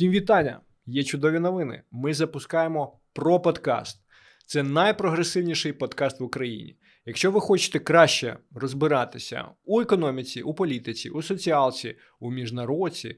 Всім вітання! Є чудові новини. Ми запускаємо про подкаст. Це найпрогресивніший подкаст в Україні. Якщо ви хочете краще розбиратися у економіці, у політиці, у соціалці, у міжнародці,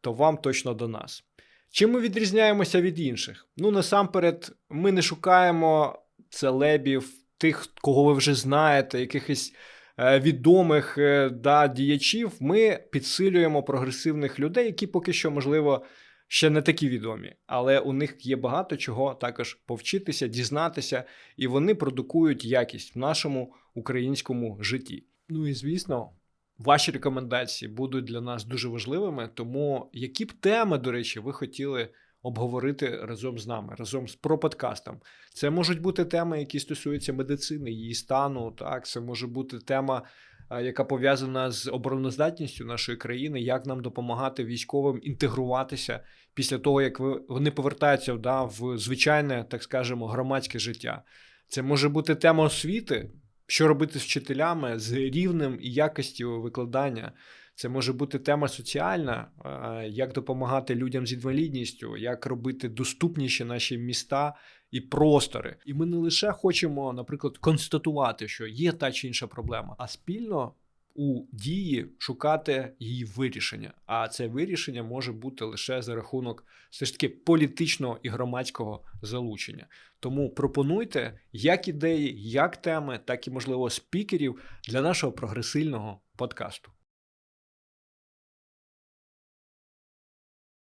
то вам точно до нас. Чим ми відрізняємося від інших? Ну, насамперед, ми не шукаємо целебів, тих, кого ви вже знаєте, якихось е, відомих е, да, діячів. Ми підсилюємо прогресивних людей, які поки що, можливо, ще не такі відомі, але у них є багато чого також повчитися, дізнатися, і вони продукують якість в нашому українському житті. Ну і звісно. Ваші рекомендації будуть для нас дуже важливими, тому які б теми, до речі, ви хотіли обговорити разом з нами, разом з проподкастом. Це можуть бути теми, які стосуються медицини, її стану. Так, це може бути тема, яка пов'язана з обороноздатністю нашої країни, як нам допомагати військовим інтегруватися після того, як вони повертаються да, в звичайне, так скажемо, громадське життя. Це може бути тема освіти, що робити з вчителями, з рівнем і якістю викладання. Це може бути тема соціальна, е, як допомагати людям з інвалідністю, як робити доступніші наші міста і простори. І ми не лише хочемо, наприклад, констатувати, що є та чи інша проблема, а спільно у дії шукати її вирішення. А це вирішення може бути лише за рахунок все ж таки політичного і громадського залучення. Тому пропонуйте як ідеї, як теми, так і можливо спікерів для нашого прогресивного подкасту.